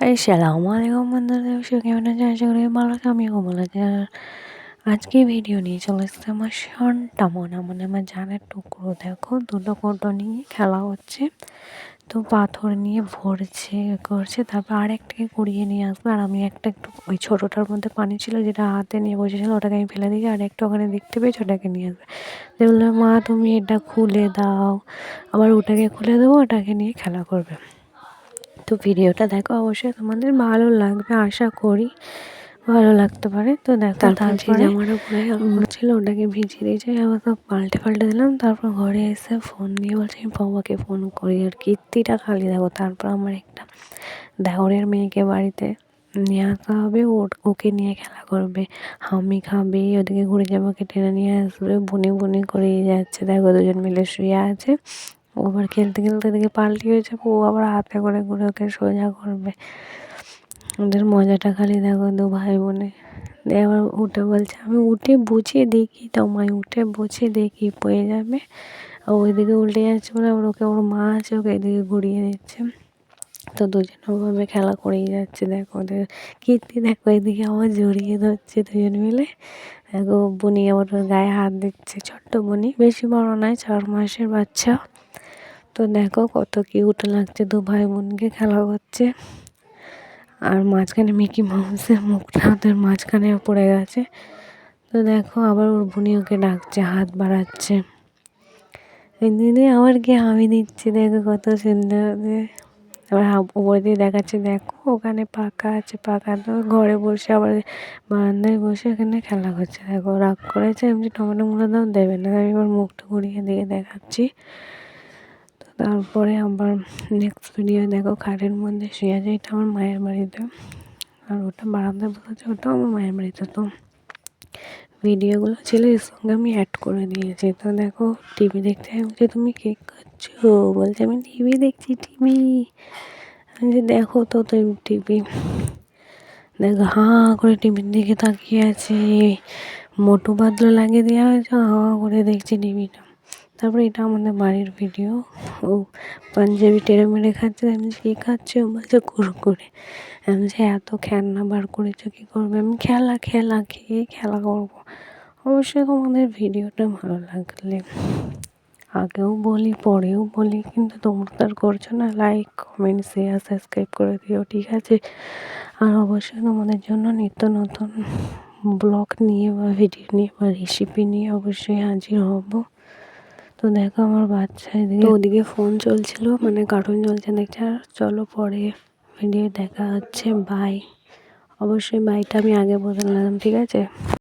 আসসালামু আলাইকুম বন্ধুরা অবশ্যই কেমন আছে আশা করি ভালো আছে আমিও ভালো আছি। আর আজকে ভিডিও নিয়ে চলে এসছে আমার সনটা মনে মানে আমার জানের টুকরো। দেখো, দুটো কোটো নিয়ে খেলা হচ্ছে। তো পাথর নিয়ে ভরছে, করছে, তারপর আরেকটাকে কুড়িয়ে নিয়ে আসবে। আর আমি একটা একটু ওই ছোটোটার মধ্যে পানি ছিল, যেটা হাতে নিয়ে বসেছিল, ওটাকে আমি ফেলে দিই আর একটা ওখানে দেখতে পেয়েছি, ওটাকে নিয়ে আসবে। যে বলল মা, তুমি এটা খুলে দাও। আবার ওটাকে খুলে দেবো, ওটাকে নিয়ে খেলা করবে। তো ভিডিওটা দেখো অবশ্যই তোমাদের ভালো লাগবে আশা করি ভালো লাগতে পারে। তো দেখো তারপরে জামাটা পরে ছিল ওটাকে ভিজিয়ে দিয়েছে আবার তো পাল্টে পাল্টে দিলাম তারপর ঘরে এসে ফোন দিয়ে বলছে আমি বাবাকে ফোন করি আর কীর্তিটা খালি দেখো। তারপর আমার একটা দেওরের মেয়েকে বাড়িতে নিয়ে আসা হবে ওর ওকে নিয়ে খেলা করবে। আমি খাবে ওদিকে ঘুরে যাব টেনে নিয়ে আসবে বুনি বুনি করেই যাচ্ছে। দেখো দুজন মিলে শুয়ে আছে। ও আবার খেলতে খেলতে দিকে পাল্টি হয়েছে ও আবার হাতে করে ঘুরে ওকে সোজা করবে। ওদের মজাটা খালি দেখো দু ভাই বোনে। দিয়ে আবার উঠে বলছে, আমি উঠে বুঝিয়ে দেখি তোমায়, উঠে বুঝে দেখি পড়ে যাবে? ওইদিকে উল্টে যাচ্ছে বলে আবার ওকে, ওর মা আছে ওকে এদিকে ঘুরিয়ে দিচ্ছে। তো দুজন ওভাবে খেলা করেই যাচ্ছে, দেখো ওদের কীর্তি, দেখো এদিকে আবার জড়িয়ে ধরছে দুজন মিলে। দেখো বনি আবার ওর গায়ে হাত দিচ্ছে, ছোট্ট বনি। বেশি বড় নয়, চার মাসের বাচ্চা। তো দেখো কত কিউট লাগছে দু ভাই বোনকে খেলা করছে। আর মাঝখানে মিকি মাউসের মুখটা ওদের মাঝখানে পড়ে গেছে। তো দেখো আবার ওর বুনি ওকে ডাকছে, হাত বাড়াচ্ছে। দিদি, আবার কি হামি দিচ্ছে? দেখো কত সুন্দর আবার উপর দিয়ে দেখাচ্ছে, দেখো ওখানে পাকা আছে পাকা তো ঘরে বসে আবার বারান্দায় বসে এখানে খেলা করছে। দেখো রাগ করেছে, এমনি টমেটো মুলো দাও, দেবে না। আমি এবার মুখটা ঘুরিয়ে দিয়ে দেখাচ্ছি। তারপরে আবার নেক্সট ভিডিও দেখো খাটের মধ্যে শুয়ে আছে, এটা আমার মায়ের বাড়িতে। আর ওটা বারান্দায় বসেছে, ওটাও আমার মায়ের বাড়িতে। তো ভিডিওগুলো ছিল এর সঙ্গে আমি অ্যাড করে দিয়েছি। তো দেখো টিভি দেখতে বলছে, তুমি কে করছ বলছে, আমি টিভি দেখছি টিভি যে দেখো তো তুমি টিভি দেখো, হাঁ করে টিভির দিকে তাকিয়ে আছে। মোটু বাদলো লাগিয়ে দেওয়া হয়েছে, হাঁ করে দেখছি টিভিটা তারপরে এটা আমাদের বাড়ির ভিডিও ও পাঞ্জাবি টেরে মেরে খাচ্ছে, আমি কী খাচ্ছে, ও বলছে কুরকুরে আমি যে এত খেলনা বার করেছ, কী করবে? আমি খেলা খেলা, খেয়ে খেলা করব। অবশ্যই তোমাদের ভিডিওটা ভালো লাগলে। আগেও বলি, পরেও বলি, কিন্তু তোমরা তো আর করছ না। লাইক কমেন্ট শেয়ার সাবস্ক্রাইব করে দিও, ঠিক আছে? আর অবশ্যই তোমাদের জন্য নিত্য নতুন ব্লগ নিয়ে বা ভিডিও নিয়ে বা রেসিপি নিয়ে অবশ্যই হাজির হব। তো দেখো আমার বাচ্চা এদিকে ওদিকে ফোন চলছিল মানে কার্টুন চলছে, দেখছে, আর চলো পরে ভিডিও দেখা হচ্ছে বাই অবশ্যই বাইটা আমি আগে বদলে নিলাম ঠিক আছে?